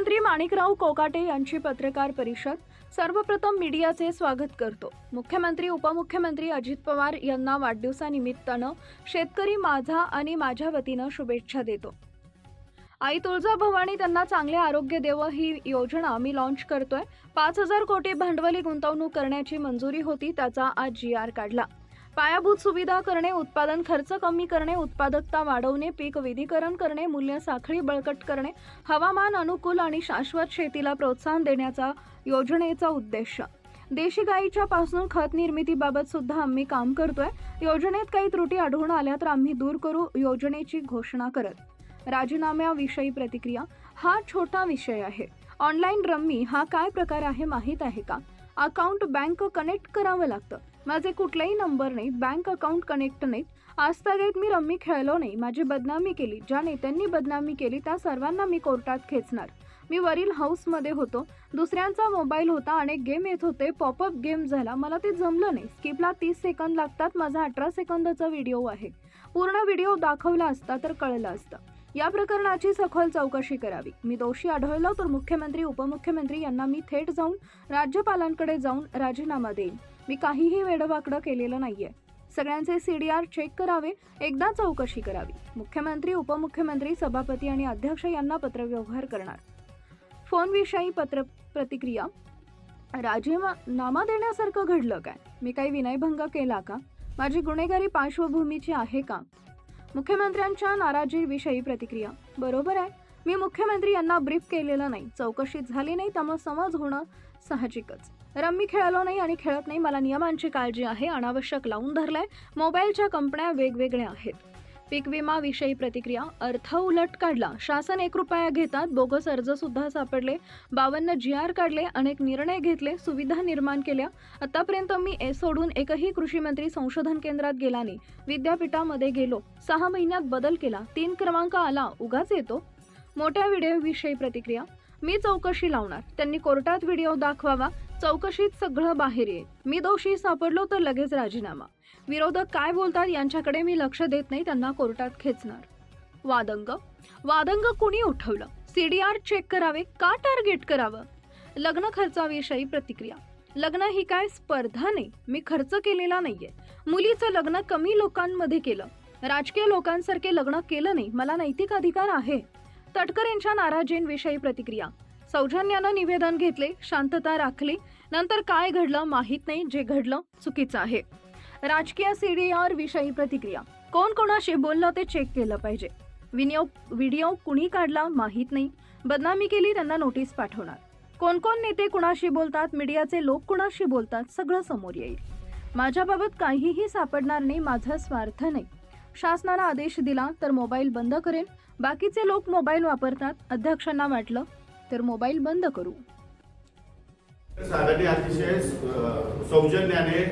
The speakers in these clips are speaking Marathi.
मुख्यमंत्री माणिकराव कोकाटे यांची पत्रकार परिषद सर्वप्रथम मीडियाचे स्वागत करतो. मुख्यमंत्री उपमुख्यमंत्री अजित पवार यांना वाढदिवसानिमित्तानं शेतकरी माझा आणि माझ्या वतीनं शुभेच्छा देतो. आई तुळजाभवानी त्यांना चांगले आरोग्य देवं ही योजना मी लॉन्च करतोय. पाच हजार कोटी भांडवली गुंतवणूक करण्याची मंजुरी होती त्याचा आज जी आर काढला. पायाभूत सुविधा करणे उत्पादन खर्च कमी करणे उत्पादकता वाढवणे पीक विधीकरण करणे मूल्य साखळी बळकट करणे हवामान अनुकूल आणि शाश्वत शेतीला प्रोत्साहन देण्याचा योजनेचा उद्देश. देशी गाईच्या पासून खत निर्मितीबाबत सुद्धा आम्ही काम करतोय. योजनेत काही त्रुटी आढळून आल्या तर आम्ही दूर करू योजनेची घोषणा करत. राजीनाम्याविषयी प्रतिक्रिया हा छोटा विषय आहे. ऑनलाईन रम्मी हा काय प्रकार आहे माहीत आहे का? अकाउंट बँक कनेक्ट करावं लागतं. माझे कुठलेही नंबर नाही बँक अकाउंट कनेक्ट नाहीत. आजतागेत मी रम्मी खेळलो नाही माझी बदनामी केली. ज्या नेत्यांनी बदनामी केली त्या सर्वांना मी कोर्टात खेचणार. मी वरील हाऊसमध्ये होतो. दुसऱ्यांचा मोबाईल होता अनेक गेम येत होते. पॉपअप गेम झाला. मला ते जमलं नाही. स्किपला तीस सेकंद लागतात. माझा अठरा सेकंदाचा व्हिडिओ आहे. पूर्ण व्हिडिओ दाखवला असता तर कळलं असतं. या प्रकरणाची सखोल चौकशी करावी. मी दोषी आढळलो तर मुख्यमंत्री उपमुख्यमंत्री यांना मी थेट जाऊन राज्यपालांकडे जाऊन राजीनामा देईन. मी काहीही वेडवाकडं केलेलं नाहीये. सगळ्यांचे सी डी आर चेक करावे एकदा चौकशी करावी. मुख्यमंत्री उपमुख्यमंत्री सभापती आणि अध्यक्ष यांना पत्रव्यवहार करणार. फोनविषयी पत्र प्रतिक्रिया. राजीनामा देण्यासारखं घडलं काय? मी काही विनयभंग केला का? माझी गुन्हेगारी पार्श्वभूमीची आहे का? मुख्यमंत्र्यांच्या नाराजीविषयी प्रतिक्रिया. बरोबर आहे. मी मुख्यमंत्री यांना ब्रीफ केलेलं नाही. चौकशी झाली नाही त्यामुळे समज होणं साहजिकच. रम्मी खेळलो नाही आणि खेळत नाही मला नियमांची काळजी आहे अनावश्यक लावून धरलाय. मोबाईलच्या कंपन्या वेगवेगळ्या आहेत. पीक विमा विषयी प्रतिक्रिया अर्थ उलट काढला. शासन एक रुपया घेतात बोगस अर्ज सुद्धा सापडले. बावन्न जी आर काढले अनेक निर्णय घेतले सुविधा निर्माण केल्या. आतापर्यंत मी ए सोडून एकही कृषी मंत्री संशोधन केंद्रात गेला नाही. विद्यापीठामध्ये गेलो. सहा महिन्यात बदल केला. तीन क्रमांक आला. उगाच येतो. मोठ्या व्हिडिओविषयी प्रतिक्रिया. मी चौकशी लावणार. त्यांनी कोर्टात व्हिडिओ दाखवावा. चौकशीत सगळं बाहेर येईल. मी दोषी सापडलो तर लगेच राजीनामा. विरोधक काय बोलतात यांच्याकडे मी लक्ष देत नाही. त्यांना कोर्टात खेचणार. वादंग. वादंग कुणी उठवलं? सीडीआर चेक करावे का टार्गेट करावं? लग्न खर्चाविषयी प्रतिक्रिया. लग्न ही काय स्पर्धा नाही. मी खर्च केलेला नाहीये. मुलीचं लग्न कमी लोकांमध्ये केलं. राजकीय लोकांसारखे लग्न केलं नाही. मला नैतिक अधिकार आहे. तटकरेंच्या नाराजींविषयी प्रतिक्रिया. सौजन्यानं निवेदन घेतले शांतता राखली नंतर काय घडलं माहीत नाही जे घडलं चुकीचं आहे. राजकीय सीडीआर विषयी प्रतिक्रिया. कोण कोणाशी बोललं ते चेक केलं पाहिजे. विनियोग व्हिडिओ कुणी काढला माहीत नाही. बदनामी केली त्यांना नोटीस पाठवणार. कोण कोण नेते कुणाशी बोलतात मीडियाचे लोक कुणाशी बोलतात सगळं समोर येईल. माझ्याबाबत काहीही सापडणार नाही माझा स्वार्थ नाही. शासनाला आदेश दिला तर मोबाईल बंद करेन. बाकीचे लोक मोबाईल वापरतात. अध्यक्षांना वाटलं तर मोबाईल बंद करू. साधारण अतिशय सौजन्याने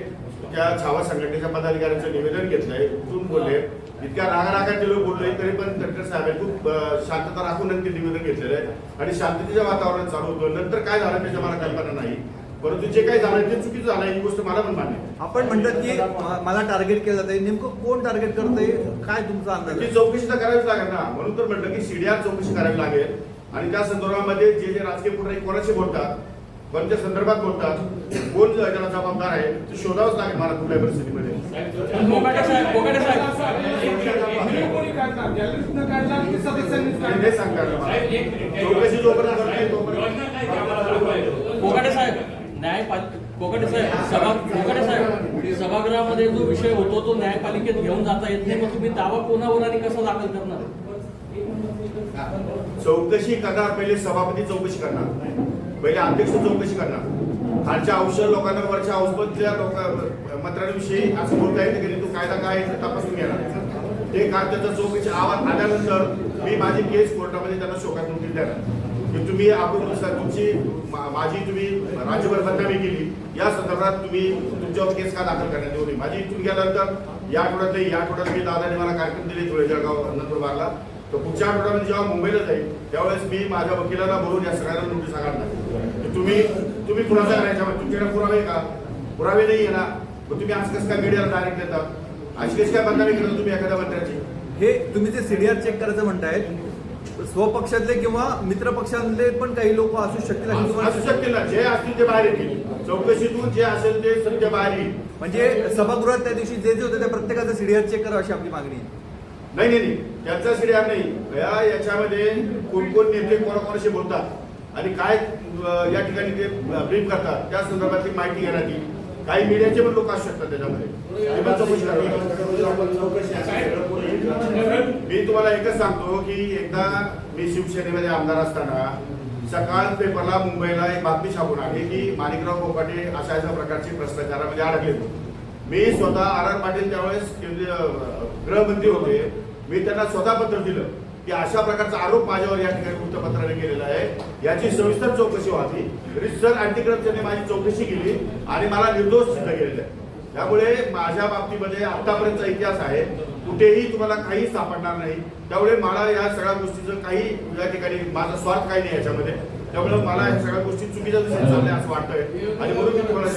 त्या छावा संघटनेच्या पदाधिकाऱ्यांचं निवेदन घेतलंय. तिथून बोलले इतक्या रागारागात लोक बोलले तरी पण तटकर साहेबांनी खूप शांतता राखून ते निवेदन घेतलेलं आहे. आणि शांततेच्या वातावरण चालू होतं नंतर काय झालं त्याच्या मला कल्पना नाही. परंतु जे काही झालं ते चुकीचं झालं ही गोष्ट मला पण मान्य आहे. आपण म्हणतात की म- मला टार्गेट केलं जातंय. नेमकं कोण टार्गेट करतंय? काय तुमचा अंदाज ती? चौकशी तर करावीच लागेल ना. म्हणून तर म्हटलं की सीडीआर चौकशी करावी लागेल. आणि त्या संदर्भामध्ये जे जे राजकीय पुढारी कोणाशी बोलतात कोणत्या संदर्भात बोलतात कोण त्याला जबाबदार आहे ते शोधावंच लागेल मला कुठल्याही परिस्थितीमध्ये. कोकाटे साहेब कोकाटे साहेब आणि हे सांगता येणार मला. चौकशी जोपर्यंत करते तोपर्यंत. साहेब. न्यायपाल सभा कोकाटे साहेब सभागृहामध्ये जो विषय होतो तो न्यायपालिकेत घेऊन जाता येत नाही. मग तुम्ही दावा कोणावर आणि कसा दाखल करणार? चौकशी करणार पहिले सभापती चौकशी करणार. पहिले अध्यक्ष चौकशी करणार. खालच्या औषध लोकांना वरच्या औषधच्या लोक मंत्र्यांविषयी असं बोलता येत गेले तो कायदा काय आहे तपासून घेणार ते काय त्याचा चौकशी आवाज आल्यानंतर मी माझी केस कोर्टामध्ये त्यांना शोकात नोटीस देणार. की तुम्ही आपण तुमची माझी तुम्ही राज्यभर बदनामी केली या संदर्भात तुम्ही तुमच्यावर केस का दाखल करण्यात येऊ नये? माझी इथून गेल्यानंतर या आठवड्यात नाही या आठवड्यात मी दादाने मला कार्यक्रम दिले धुळे जळगाव नंदुरबारला. तर पुढच्या आठवड्यामध्ये जेव्हा मुंबईला जाईल त्यावेळेस मी माझ्या वकिलाला बोलून या सगळ्यांना नोटीस सांगणार की तुम्ही तुम्ही कुणाचा करायच्या म्हणजे तुमच्याकडे पुरावे का? पुरावे नाही आहे ना. मग तुम्ही आज कसं काय मीडियाला डायरेक्ट देता? अशी कशी काय बदनामी करता तुम्ही एखाद्या मंत्र्याची? हे तुम्ही जे सीडीआर चेक करायचं म्हणतायत स्वपक्षातले किंवा मित्र पक्षातले पण काही लोक असू शकतील असू शकतील ना. जे असतील ते बाहेर येतील. चौकशीतून जे असेल ते सत्य बाहेर येईल. म्हणजे सभागृहात त्या दिवशी जे जे होते त्या प्रत्येकाचं सीडीआर चेक करावं अशी आपली मागणी आहे. नाही नाही नाही. त्यांचा श्रेय नाही. या याच्यामध्ये कोण कोण नेते कोणाकोणाशी बोलतात आणि काय या ठिकाणी ते ब्रीफ करतात. त्या संदर्भातली माहिती घेण्यात येईल. काही मीडियाचे पण लोक असू शकतात त्याच्यामध्ये. मी तुम्हाला एकच सांगतो की एकदा मी शिवसेनेमध्ये आमदार असताना सकाळ पेपरला मुंबईला एक बातमी छापून आली की माणिकराव पोपाटे अशा अशा प्रकारची भ्रष्टाचारामध्ये अडकले मी स्वतः आर आर पाटील त्यावेळेस केंद्रीय गृहमंत्री होते. मी त्यांना स्वतः पत्र दिलं की अशा प्रकारचा आरोप माझ्यावर या ठिकाणी वृत्तपत्राने केलेला आहे. याची सविस्तर चौकशी व्हावी. रिसर अँटी करप्शनने माझी चौकशी केली आणि मला निर्दोष सिद्ध केलेलं. आहे त्यामुळे माझ्या बाबतीमध्ये आतापर्यंतचा इतिहास आहे. कुठेही तुम्हाला काही सापडणार नाही. त्यामुळे मला या सगळ्या गोष्टीचं काही या ठिकाणी माझा स्वार्थ काही नाही याच्यामध्ये. त्यामुळे मला या सगळ्या गोष्टी चुकीच्या दिशेने चालल्या असं वाटतंय. आणि म्हणून मी तुम्हाला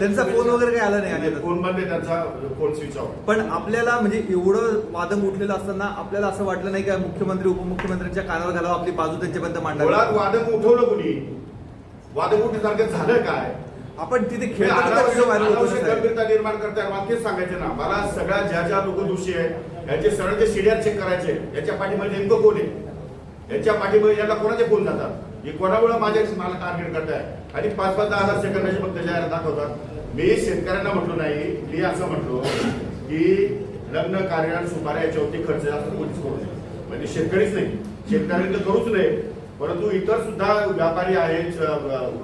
त्यांचा फोन वगैरे काही आला नाही. फोनमध्ये त्यांचा फोन स्विच ऑफ. पण आपल्याला म्हणजे एवढं वादंग उठलेलं असताना आपल्याला असं वाटलं नाही का मुख्यमंत्री उपमुख्यमंत्र्यांच्या कानावर घालावं आपली बाजू त्यांच्यापर्यंत मांडावी? वादक उठवलं कुणी? वादक उठण्यासारखं झालं काय? आपण तिथे. गंभीरता निर्माण करताय मला तेच सांगायचे ना. मला सगळ्या ज्या ज्या लोक दोषी आहेत याचे सगळ्यांचे सीडीआर चेक करायचे याच्या पाठीमध्ये नेमकं कोण आहे? याच्या पाठीमध्ये याला कोणाचे फोन जातात? हे कोणामुळे माझ्या मला टार्गेट करताय? आणि पाच पाच दहा हजार सेकंदाचे फक्त जाहिरात दाखवतात. मी शेतकऱ्यांना म्हटलो नाही मी असं म्हटलो की लग्न कार्य आणि सुपाऱ्या याच्यावरती खर्च जास्त कोणीच करू नये म्हणजे शेतकरीच नाही. शेतकऱ्यांनी तर करूच नये. परंतु इतर सुद्धा व्यापारी आहेत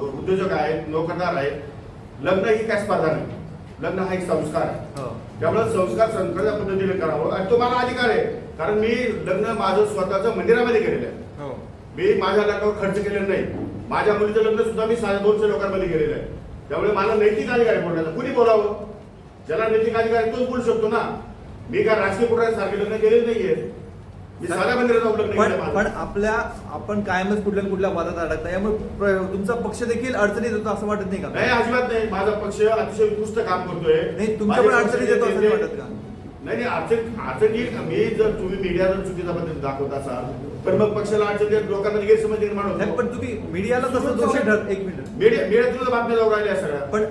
उद्योजक आहेत नोकरदार आहेत. लग्न ही काय स्पर्धा नाही. लग्न हा एक संस्कार आहे. हो. त्यामुळे संस्कार संस्कार पद्धतीने करावं आणि तो मला अधिकार आहे. कारण मी लग्न माझं स्वतःचं मंदिरामध्ये केलेलं आहे. हो. मी माझ्या लग्नावर खर्च केलेला नाही. माझ्या मुलीचं लग्न सुद्धा मी साडे दोनशे लोकांमध्ये केलेलं आहे. त्यामुळे मला नैतिक अधिकार आहे बोलण्याचा. कुणी बोलावं? ज्याला नैतिक अधिकार आहे तोच बोलू शकतो ना. मी काय राजकीय पुढाऱ्यांसारखे लग्न केलेलं नाहीये. पण आपल्या आपण कायमच कुठल्या कुठल्या वादात अडकता. यामुळे तुमचा पक्ष देखील अडचणीत होतो असं वाटत नाही नाही का अजिबात नाही. माझा पक्ष अतिशय उत्कृष्ट काम करतोय. नाही तुमच्या पण अडचणीत येतो असं नाही वाटत का? नाही नाही अडचण अडचण? मी जर तुम्ही मीडिया जर चुकीचा पद्धती दाखवत असाल तर मग पक्षाला अडचण देत लोकांना गैरसमज निर्माण नाही, होतो पण तुम्ही मीडियाला तसं दोषी ठर एक मिनिट. मीडिया मीडियातून बातम्या जाऊ राहिल्या सगळ्या. पण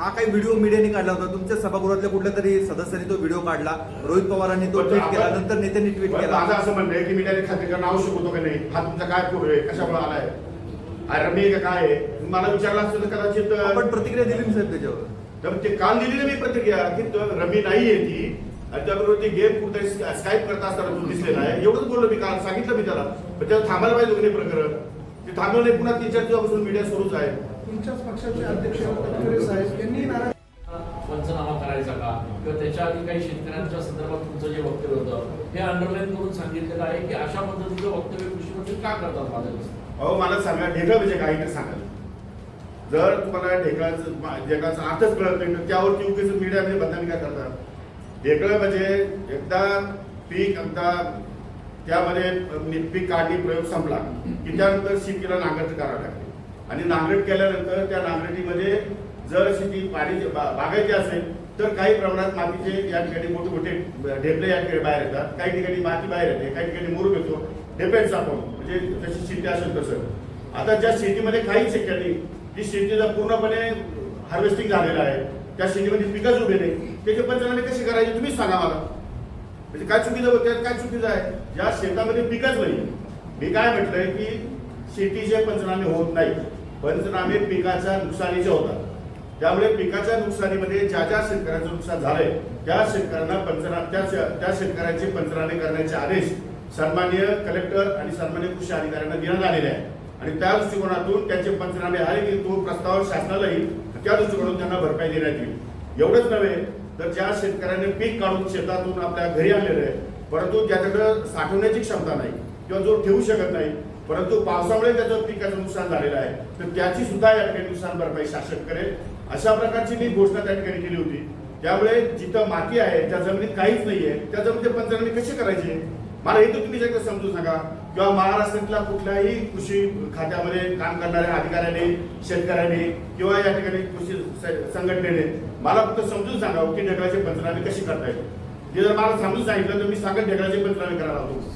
हा काही व्हिडिओ मीडियाने काढला होता. तुमच्या सभागृहातल्या कुठल्या तरी सदस्यांनी तो व्हिडिओ काढला. रोहित पवारांनी तो ट्विट केला. नंतर नेत्यांनी ट्विट केला. माझं असं म्हणणं आहे की मीडियाने खात्री करणं आवश्यक होतं का नाही? हा तुमचा काय पूर्व आहे? कशामुळे आलाय? अरे का काय आहे? मला विचारलं असतं तर कदाचित आपण प्रतिक्रिया दिली ना साहेब त्याच्यावर. तर ते काल दिली ना मी प्रतिक्रिया. की रमी नाहीये ती. आणि त्याबरोबर ते गेम कुठे स्काईप करत असताना तो दिसलेला आहे. एवढंच बोललो मी काल. सांगितलं मी त्याला. पण त्याला थांबायला पाहिजे प्रकरण? ते नाही पुन्हा तीन चार दिवसापासून मीडिया सुरूच आहे. तुमच्याच पक्षाचे अध्यक्ष तटकरे साहेब यांनी नाराज पंचनामा करायचा का? किंवा त्याच्या आधी काही शेतकऱ्यांच्या संदर्भात तुमचं जे वक्तव्य होतं हे अंडरलाईन करून सांगितलेलं आहे की अशा पद्धतीचं वक्तव्य कृषी मंत्री का करतात माझ्या अहो मला सांगा ढेकळं म्हणजे काही ते सांगाल जर तुम्हाला ढेकळाचं ढेकळाचा अर्थच कळत नाही तर त्यावरती उगीच मीडियामध्ये बदनामी काय करतात? ढेकळं म्हणजे एकदा पीक एकदा त्यामध्ये पीक काढणी प्रयोग संपला की त्यानंतर शेतीला नांगरट करावं लागते. आणि नांगरट केल्यानंतर त्या नांगरटीमध्ये जर शेती पाणी बा- बागायची असेल तर काही प्रमाणात मातीचे या ठिकाणी मोठे मोठे ढेपले या ठिकाणी बाहेर येतात. काही ठिकाणी माती बाहेर येते काही ठिकाणी मुरूम येतो डिपेंड्स आपण म्हणजे जशी शेती असेल तसं. आता ज्या शेतीमध्ये काहीच शक्य नाही जी शेतीचा पूर्णपणे हार्वेस्टिंग झालेलं आहे त्या शेतीमध्ये पिकच उभे नाही त्याचे पंचनामे कसे करायचे तुम्हीच सांगा मला. म्हणजे काय चुकीचं होतं त्यात काय चुकीचं आहे? ज्या शेतामध्ये पिकच नाही मी काय म्हटलंय की शेतीचे पंचनामे होत नाही पंचनामे पिकाच्या नुकसानीचे होतात. त्यामुळे पिकाच्या नुकसानीमध्ये ज्या ज्या शेतकऱ्यांचं नुकसान झालंय त्या शेतकऱ्यांना पंचना त्या शे- त्या शेतकऱ्यांचे पंचनामे करण्याचे आदेश सन्मान्य कलेक्टर आणि सन्मान्य कृषी अधिकाऱ्यांना देण्यात आलेले आहे आणि त्या दृष्टिकोनातून त्यांचे पंचनामे आले की तो प्रस्ताव शासनाला येईल त्या दृष्टिकोनातून त्यांना भरपाई देण्यात येईल. एवढंच नव्हे तर ज्या शेतकऱ्याने पीक काढून शेतातून आपल्या घरी आणलेलं आहे परंतु त्याच्याकडे साठवण्याची क्षमता नाही किंवा जो ठेवू शकत नाही परंतु पावसामुळे त्याचं पिकाचं नुकसान झालेलं आहे. तर त्याची सुद्धा या ठिकाणी नुकसान भरपाई शासन करेल. अशा प्रकारची मी घोषणा त्या ठिकाणी केली होती. त्यामुळे जिथं माती आहे त्या जमिनीत काहीच नाहीये. त्या जमिनीचे पंचनामे कसे करायचे? मला हे तर तुम्ही एकदा समजून सांगा. किंवा महाराष्ट्रातल्या कुठल्याही कृषी खात्यामध्ये काम करणाऱ्या अधिकाऱ्याने शेतकऱ्याने किंवा या ठिकाणी कृषी संघटनेने मला फक्त समजून सांगावं की ढगाचे पंचनामे कशी करता येईल ते जर मला समजून सांगितलं तर मी सांगत ढेकळाचे पंचनामे करायला होतो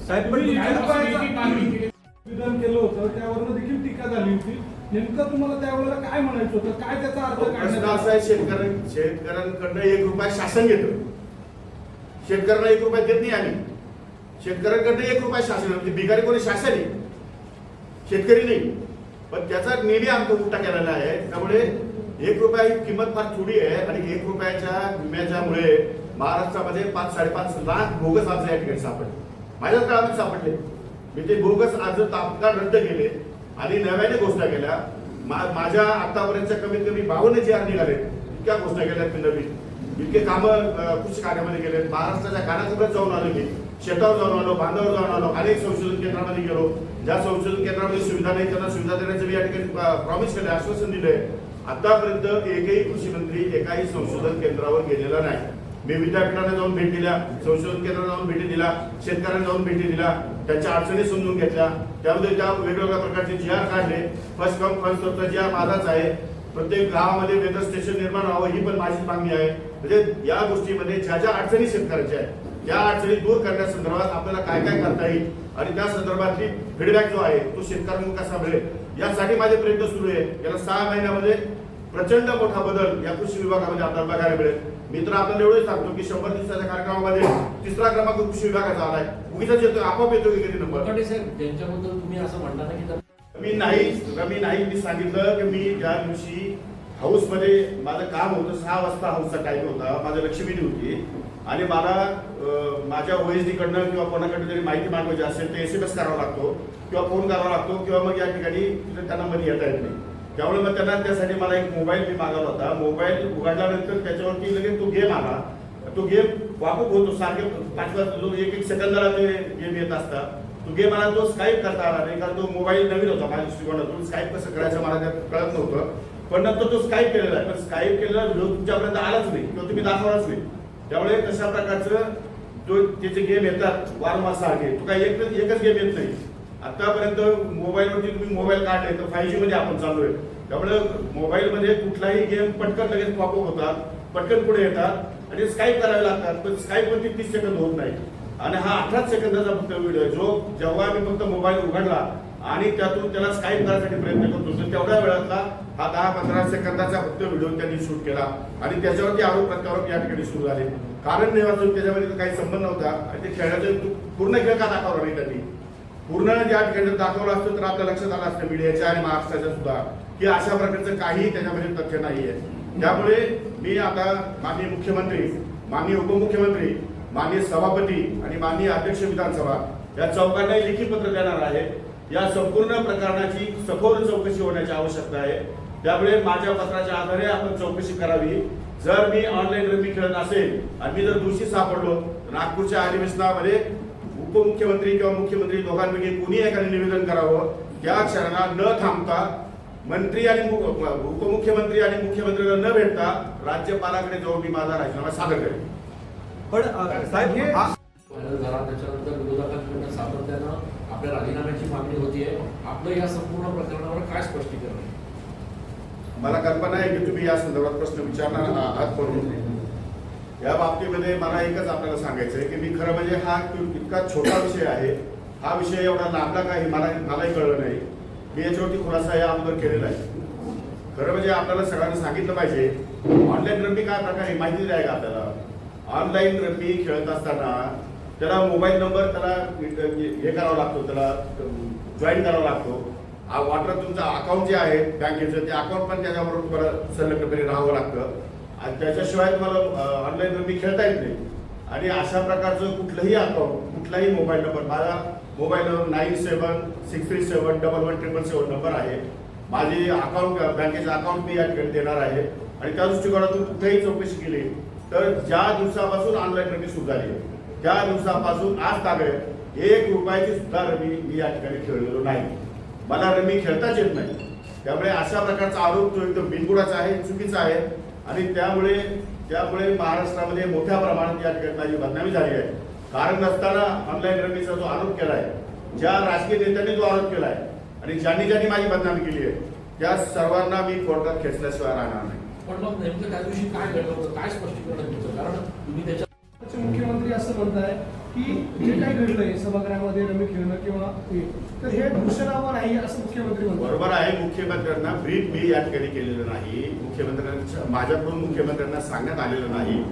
विधान केलं होतं त्यावरनं देखील टीका झाली होती. नेमकं तुम्हाला त्यावेळेला काय म्हणायचं होतं? काय त्याचा अर्थ प्रश्न काढण्यात असा आहे शेतकऱ्यां शेतकऱ्यांकडनं एक रुपया शासन घेतं. शेतकऱ्यांना एक रुपया देत नाही आम्ही. शेतकऱ्यांकडनं एक रुपया शासन म्हणजे बिगारी कोणी शासन आहे शेतकरी नाही. पण त्याचा निधी आमचा उलटा केलेला आहे. त्यामुळे एक रुपया ही किंमत फार थोडी आहे आणि एक रुपयाच्या विम्याच्यामुळे महाराष्ट्रामध्ये पाच साडेपाच लाख बोगस अर्ज या ठिकाणी सापडले. माझ्याच काळात सापडले. मी ते बोगस अर्ज तात्काळ रद्द केले आणि नव्याने घोषणा केल्या. मा- माझ्या आतापर्यंतच्या कमीत कमी बावन्न जे आर निघाले इतक्या घोषणा केल्या मी नवीन. इतके कामं कृषी कार्यामध्ये गेले महाराष्ट्राच्या कानाकोपऱ्यात जाऊन आलो मी. शेतावर जाऊन आलो बांधावर जाऊन आलो अनेक संशोधन केंद्रामध्ये गेलो. ज्या संशोधन केंद्रामध्ये सुविधा नाही त्यांना सुविधा देण्याचं मी या ठिकाणी प्रॉमिस केलं आश्वासन दिलंय. आतापर्यंत एकही कृषी मंत्री एकाही संशोधन केंद्रावर गेलेला नाही. मी विद्यापीठाने जाऊन भेट दिल्या संशोधन केंद्राला जाऊन भेटी दिल्या शेतकऱ्यांना जाऊन भेटी दिल्या त्यांच्या अडचणी समजून घेतल्या. त्यामध्ये त्या वेगवेगळ्या प्रकारचे जी आर काढले. फर्स्ट कम फर्स्ट सर्वचा जी आर माझाच आहे. प्रत्येक गावामध्ये वेदर स्टेशन निर्माण व्हावं ही पण माझी मागणी आहे. म्हणजे या गोष्टीमध्ये ज्या ज्या अडचणी शेतकऱ्याच्या आहेत त्या अडचणी दूर करण्यासंदर्भात आपल्याला काय काय करता येईल आणि त्या संदर्भातली फीडबॅक जो आहे तो शेतकऱ्यांना कसा मिळेल? यासाठी माझे प्रयत्न सुरू आहे याला सहा महिन्यामध्ये प्रचंड मोठा बदल या कृषी विभागामध्ये आपल्याला बघायला मिळेल. मी तर आपल्याला एवढंच सांगतो की शंभर दिवसाच्या कार्यक्रमामध्ये तिसरा क्रमांक कृषी विभागाचा आलाय. उगीच येतो आपोआप येतो की कधी नंबर? साहेब त्यांच्याबद्दल तुम्ही असं म्हणता ना की मी नाही मी नाही मी सांगितलं की मी ज्या दिवशी हाऊसमध्ये माझं काम होतं सहा वाजता हाऊसचा टाइम होता माझं लक्ष्मीनी होती. आणि मला माझ्या ओएसडी कडनं किंवा कोणाकडनं जरी माहिती मागवायची असेल तर एस एम एस करावा लागतो किंवा फोन करावा लागतो किंवा मग या ठिकाणी त्यांना मध्ये येता येत नाही. त्यामुळे मग त्यांना त्यासाठी मला एक मोबाईल मी मागवला होता. मोबाईल उघडल्यानंतर त्याच्यावरती लगेच तो गेम आला. तो गेम वापक होतो सारखे पाच पाच जो एक एक सेकंदाला ते गेम येत असतात तो गेम मला तो स्काईप करता आला नाही कारण तो मोबाईल नवीन होता माझ्या दृष्टिकोनातून. स्काईप कसं करायचं मला त्यात कळत नव्हतं. पण नंतर तो स्काईप केलेला आहे. पण स्काईप केलेला लोक तुमच्यापर्यंत आलाच नाही किंवा तुम्ही दाखवलाच नाही. त्यामुळे कशा प्रकारचं तो त्याचे गेम येतात वारंवार सारखे तो काही एकच गेम येत नाही. आतापर्यंत मोबाईलवरती तुम्ही मोबाईल काढले तर फाय जी मध्ये आपण चालू आहे त्यामुळे मोबाईलमध्ये कुठलाही गेम पटकन लगेच पॉपअप होतात पटकन पुढे येतात आणि स्काईप करावे लागतात पण स्काईपवरती तीस सेकंद होत नाही. आणि हा अठराच सेकंदाचा फक्त व्हिडिओ आहे. जो जेव्हा मी फक्त मोबाईल उघडला आणि त्यातून त्याला स्काईप करण्यासाठी प्रयत्न करतो तर तेवढ्या वेळातला हा दहा पंधरा सेकंदाचा फक्त व्हिडिओ त्यांनी शूट केला. आणि त्याच्यावरती आरोप प्रत्यारोप या ठिकाणी सुरू झाले. कारण नाही वाचून त्याच्यामध्ये काही संबंध नव्हता आणि ते खेळाचं पूर्ण खेळ का दाखवला नाही त्यांनी? पूर्ण ज्या ठिकाणी दाखवलं असतं तर आपल्या लक्षात आलं असतं मीडियाच्या आणि महाराष्ट्राच्या सुद्धा की अशा प्रकारचं काही त्याच्यामध्ये तथ्य नाहीये. त्यामुळे मी आता माननीय मुख्यमंत्री माननीय उपमुख्यमंत्री माननीय सभापती आणि माननीय अध्यक्ष विधानसभा या चौकांना लेखी पत्र देणार आहे. या संपूर्ण प्रकरणाची सखोल चौकशी होण्याची आवश्यकता आहे. त्यामुळे माझ्या पत्राच्या आधारे आपण चौकशी करावी. जर मी ऑनलाईन रमी खेळत असेल आणि मी जर दोषी सापडलो नागपूरच्या अधिवेशनामध्ये उपमुख्यमंत्री किंवा मुख्यमंत्री दोघांपैकी कोणी एकाने निवेदन करावं त्या क्षणाला न थांबता मंत्री आणि उपमुख्यमंत्री आणि मुख्यमंत्र्यांना न भेटता राज्यपालाकडे जाऊन मी माझा राजीनामा सादर करेन. पण साहेब हा त्याच्यानंतर विरोधकांकडून सातत्यानं आपल्या राजीनाम्याची मागणी होतीये आपलं या संपूर्ण प्रकरणावर काय स्पष्टीकरण आहे? मला कल्पना आहे की तुम्ही या संदर्भात प्रश्न विचारणार आहात म्हणून. या बाबतीमध्ये मला एकच आपल्याला सांगायचं आहे की मी खरं म्हणजे हा इतका छोटा विषय आहे. हा विषय एवढा लांबला काही मला मलाही कळलं नाही. मी याच्यावरती खुलासा या अगोदर केलेला आहे. खरं म्हणजे आपल्याला सगळ्यांना सांगितलं पाहिजे ऑनलाईन रमी काय प्रकारे आहे माहिती आहे का आपल्याला? ऑनलाईन रमी खेळत असताना त्याला मोबाईल नंबर त्याला म्हणजे हे करावा लागतो त्याला जॉईन करावा लागतो. वॉटर तुमचं अकाउंट जे आहे बँकेचं ते अकाउंट पण त्याच्याबरोबर संलग्नपणे राहावं लागतं. आणि त्याच्याशिवाय तुम्हाला ऑनलाईन रमी खेळता येत नाही. आणि अशा प्रकारचं कुठलंही अकाउंट कुठलाही मोबाईल नंबर माझा mobile number nine seven six three seven double one triple seven number आहे. माझी अकाउंट बँकेचं अकाउंट मी या ठिकाणी देणार आहे. आणि त्या दृष्टिकोनातून कुठेही चौकशी केली तर ज्या दिवसापासून ऑनलाईन रमी सुरू झाली त्या दिवसापासून आज तागत एक रुपयाची सुद्धा रमी मी या ठिकाणी खेळलेलो नाही. मला रमी खेळताच येत नाही. त्यामुळे अशा प्रकारचा आरोप जो एकदम बिनबुडाचा आहे चुकीचा आहे आणि त्यामुळे त्यामुळे महाराष्ट्रामध्ये मोठ्या प्रमाणात या ठिकाणी माझी बदनामी झाली आहे. कारण नसताना ऑनलाईन रमीचा जो आरोप केलाय ज्या राजकीय नेत्यांनी जो आरोप केलाय आणि ज्यांनी ज्यांनी माझी बदनामी केली आहे त्या सर्वांना मी कोर्टात खेचल्याशिवाय राहणार नाही. पण मग नेमकं त्या दिवशी काय घडलं होतं? काय स्पष्टीकरण आहे कारण तुम्ही त्याच्या मुख्यमंत्री असं म्हणताय की जे काही घडलंय सभागृहामध्ये रमी खेळणं किंवा हे तर हे दृश्यनामा नाही असं मुख्यमंत्री म्हणतात. बरोबर आहे मुख्यमंत्र्यांना ब्रीफ मी या ठिकाणी केलेलं नाही. मुख्यमंत्र्यांच्या माझ्याकडून मुख्यमंत्र्यांना सांगण्यात आलेलं नाही.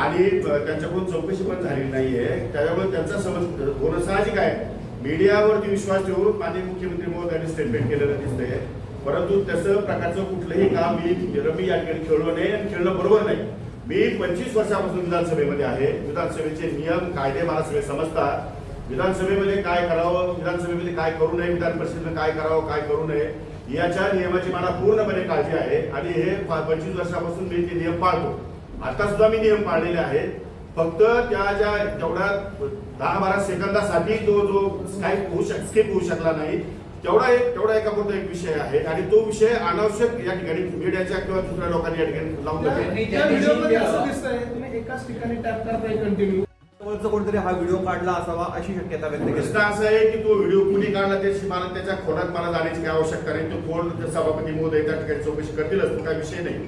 आणि त्यांच्याकडून चौकशी पण झालेली नाहीये. त्याच्यामुळे त्यांचा समज होणं साहजिक आहे. मीडियावरती विश्वास ठेवून माझे मुख्यमंत्री महोदयांनी स्टेटमेंट केलेलं दिसतंय. परंतु तसं प्रकारचं कुठलंही काम मी रमी या ठिकाणी खेळलो नाही आणि खेळणं बरोबर नाही. मी पंचवीस वर्षापासून विधानसभेमध्ये आहे. विधानसभेचे नियम कायदे मला सगळे समजतात. विधानसभेमध्ये काय करावं विधानसभेमध्ये काय करू नये विधान परिषदेनं काय करावं काय करू नये याच्या नियमाची मला पूर्णपणे काळजी आहे. आणि हे पंचवीस वर्षापासून मी ते नियम पाळतो. आता सुद्धा मी नियम पाळलेले आहेत. फक्त त्या ज्या जेवढ्या दहा बारा सेकंदासाठी तो जो काही होऊ शक स्किप होऊ शकला नाही. तेवढा एक तेवढा एका पुरता एक विषय आहे. आणि तो विषय अनावश्यक या ठिकाणी मीडियाच्या किंवा दुसऱ्या लोकांनी या ठिकाणी लावून त्या- देते त्या व्हिडिओमध्ये असं दिसतंय तुम्ही एकाच ठिकाणी टॅप करताय कंटिन्यू जवळचं कोणतरी हा व्हिडिओ काढला असावा अशी शक्यता व्यक्त प्रश्न असा आहे की तो व्हिडिओ कुणी काढला त्याची मला त्याच्या खोडात मला जाण्याची काही आवश्यकता नाही. तो कोण? सभापती महोदय त्या ठिकाणी चौकशी करतीलच तो काही विषय नाही.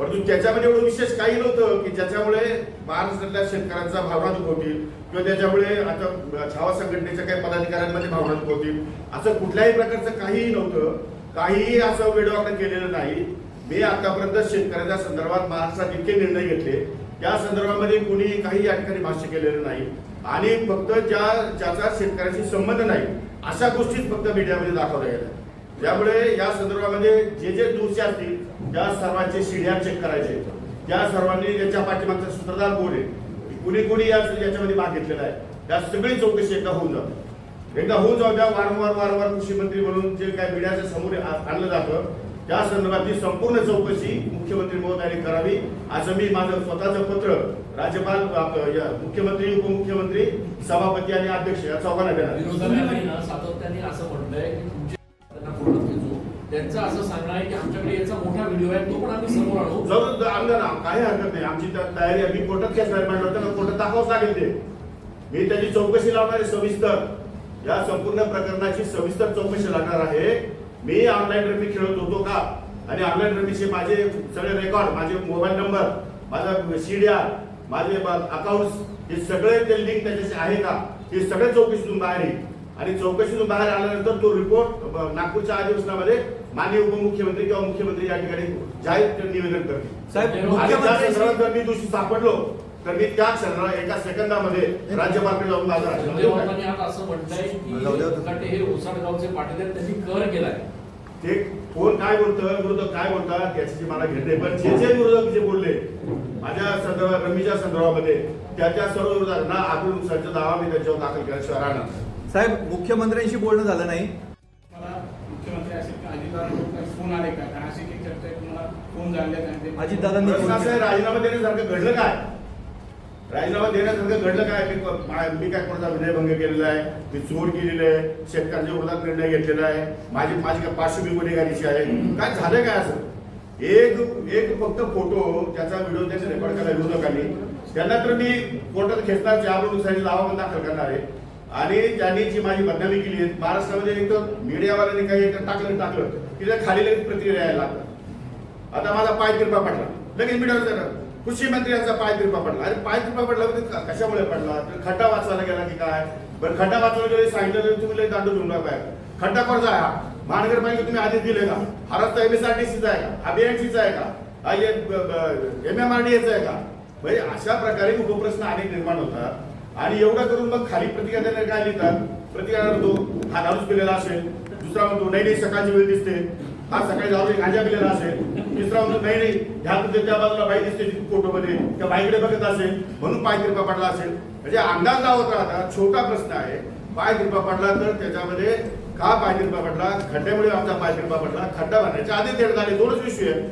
परंतु त्याच्यामध्ये एवढं विशेष काही नव्हतं की ज्याच्यामुळे महाराष्ट्रातल्या शेतकऱ्यांचा भावना दुखवतील किंवा त्याच्यामुळे आता छावा संघटनेच्या काही पदाधिकाऱ्यांमध्ये भावना दुखवतील असं कुठल्याही प्रकारचं काहीही नव्हतं. काहीही असं वेडवाकडे केलेलं नाही. मी आतापर्यंत शेतकऱ्याच्या संदर्भात महाराष्ट्रात इतके निर्णय घेतले. त्या संदर्भामध्ये कोणी काही या ठिकाणी भाष्य केलेलं नाही. आणि फक्त ज्या ज्याचा शेतकऱ्याशी संबंध नाही अशा गोष्टीच फक्त मीडियामध्ये दाखवल्या गेल्या त्यामुळे या संदर्भामध्ये जे जे दोषी असतील त्या सर्वांचे शिड्या चेक करायचे. त्या सर्वांनी याच्या पाठीमागचा सूत्रधार कोण आहे कुणी कुणी या याच्यामध्ये भाग घेतलेला आहे. त्या सगळी चौकशी एकदा होऊन जाते. एकदा होऊन जाऊ द्या वारंवार वारंवार कृषी मंत्री म्हणून जे काय मीडियाच्या समोर आणलं जातं त्या संदर्भातली संपूर्ण चौकशी मुख्यमंत्री महोदयांनी करावी. असं मी माझं स्वतःचं पत्र राज्यपाल मुख्यमंत्री उपमुख्यमंत्री सभापती आणि अध्यक्ष या चौघांना देणार सातत्याने असं म्हटलंय त्यांचं असं सांगणं आहे की आमच्याकडे याचा मोठा व्हिडिओ आहे तो पण आम्ही समोर आणू. जरूर आमदार ना काही हरकत नाही. आमची त्या तयारी आहे. मी कोर्टात केस नाही म्हणलं होतं कोर्टात दाखवावंच लागेल ते. मी त्याची चौकशी लावणार आहे सविस्तर या संपूर्ण प्रकरणाची सविस्तर चौकशी लागणार आहे. मी ऑनलाईन रमी खेळत होतो का? आणि ऑनलाईन रमीचे माझे सगळे रेकॉर्ड माझे मोबाईल नंबर माझा सीडिया माझे अकाउंट हे सगळे ते लिंक त्याच्याशी आहे का? हे सगळे चौकशीतून बाहेर येईल. आणि चौकशीतून बाहेर आल्यानंतर तो रिपोर्ट नागपूरच्या अधिवेशनामध्ये माननीय उपमुख्यमंत्री किंवा मुख्यमंत्री या ठिकाणी जाहीर ते निवेदन करतील. साहेब जर मी दोषी सापडलो तर मी त्या क्षणाला एका सेकंदामध्ये राज्यपालकडे जाऊन माझा असं म्हटलंय की हे ओसाडगावचे पाटील आहेत त्यांनी कर केलाय. ते कोण काय बोलतं विरोधक काय बोलतात याची मला घेते पण जे जे विरोधक जे बोलले माझ्या संदर्भात रमीच्या संदर्भामध्ये त्या त्या सर्व विरोधांना आपण सर्च दावा मी त्याच्यावर दाखल केल्याशिवाय राहणार नाही. साहेब मुख्यमंत्र्यांशी बोलणं झालं नाही. फोन आले का? कारण अशी काही चर्चा आहे तुम्हाला फोन झाले नाही अजितदादांनी प्रश्न असा आहे फोन राजीनामा देण्यासारखं घडलं काय? राजीनामा देण्यासारखं घडलं काय? मी मा- मी काय कोणाचा विनयभंग केलेला आहे? मी चोर केलेली आहे? शेतकऱ्यांच्या विरोधात निर्णय घेतलेला आहे? माझी माझी काय पार्श्वभूमी गुन्हेगारीची आहे? काय झालं काय असं? एक एक फक्त फोटो त्याचा व्हिडिओ त्याचा रेकॉर्ड केला विरोधकांनी. त्यांना तर मी कोर्टात खेचणार चार दावा पण दाखल करणार आहे. आणि त्यांनी जी माझी बदनामी केली महाराष्ट्रामध्ये एक तर मीडियावाल्यांनी काही एक टाकलं टाकलं. की त्या खाली लगेच प्रतिक्रिया यायला लागतात आता माझा पाय तिरपा पडला. लगेच मीडियावर जाणार. कृषी मंत्र्यांचा पाय तिरपा पडला. अरे पाय तिरपा पडला म्हणजे कशामुळे पडला? तर खड्डा वाचवायला गेला की काय? बरं खड्डा वाचवायला गेले सांगितलं तुम्ही लई दांडू घेऊन टाकाय खड्डा कोणता आहे हा? महानगरपालिका तुम्ही आधीच दिले का? हा रस्ता एमएसआरटीसीचा आहे का? बीएनसीचा आहे का? एम एम आर डी आहे का? म्हणजे अशा प्रकारे उपप्रश्न अनेक निर्माण होतात. आणि एवढं करून मग खाली प्रतिक्रिया देणारे काय लिहितात? प्रतिक्रिया म्हणतो हा दारूच पिलेला असेल. दुसरा म्हणतो नाही नाही सकाळची वेळ दिसते. हा सकाळी दारू गांजा पिलेला असेल. तिसरा म्हणतो नाही नाही ह्या तुझ्या त्या बाजूला बाई दिसते फोटो मध्ये त्या बाईकडे बघत असेल. म्हणून पाय तिरपा पडला असेल. म्हणजे अंदाज लावत राहता छोटा प्रश्न आहे. पाय तिरपा पडला तर त्याच्यामध्ये का पाय तिरपा पडला? खड्ड्यामुळे आमचा पाय तिरपा पडला. खड्डा बांधण्याच्या आधी थेट झाले. दोनच विषय आहेत.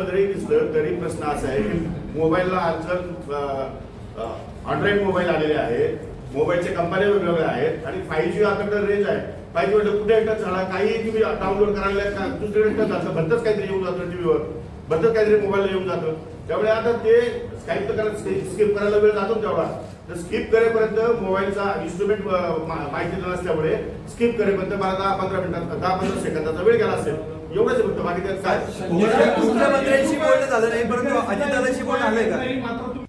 तसं जरी दिसलं तरी प्रश्न असा आहे की मोबाईलला आजकाल ऑनलाईन मोबाईल आलेले आहेत. मोबाईलच्या कंपन्या वेगवेगळ्या आहेत. आणि फाय जी आता रेंज आहे. फाईव्ह जी कुठे एकटाच झाला काही तुम्ही डाउनलोड करायला का दुसरीकडे एकटाच जातं काहीतरी येऊन जातं टीव्हीवर भलतच काहीतरी मोबाईलला येऊन जातं. त्यामुळे आता ते स्काईप तर करायला स्किप करायला वेळ जातो तेवढा. तर स्किप करेपर्यंत मोबाईलचा इन्स्ट्रुमेंट माहिती नसल्यामुळे स्किप करेपर्यंत मला दहा पंधरा मिनिटात दहा पंधरा सेकंदाचा वेळ गेला असेल. एवढंच फक्त बाकी त्यात काय? मुख्य- मुख्यमंत्र्यांशी बोलणं झालं नाही परंतु अजितदादांशी बोलणं झालंय का?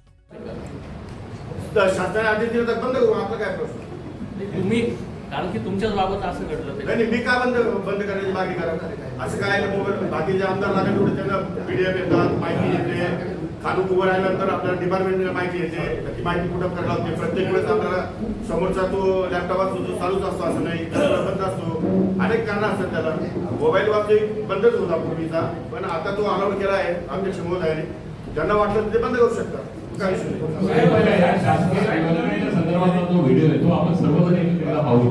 शासनाने आदेश दिला तर बंद करू आपला काय प्रश्न? तुम्ही कारण की तुमच्याच बाबत असं घडलं ते. नाही नाही, मी का बंद बंद करायची मागणी करा असं काय मोबाईल? बाकीचे आमदार लागेल तेवढे त्यांना पीडीएफ येतात माहिती येते. खालून उभं राहिल्यानंतर आपल्याला डिपार्टमेंट माहिती येते ती माहिती कुठं करायला होते प्रत्येक वेळेस आपल्याला समोरचा तो लॅपटॉप असतो तो चालूच असतो असं नाही बंद असतो अनेक कारण असतात त्याला मोबाईल वापरून बंदच होता पूर्वीचा पण आता तो अलाउड केला आहे अध्यक्ष आहे ज्यांना वाटलं ते बंद करू शकतात काय संदर्भातला जो व्हिडिओ आहे तो आपण सर्वजण पाहू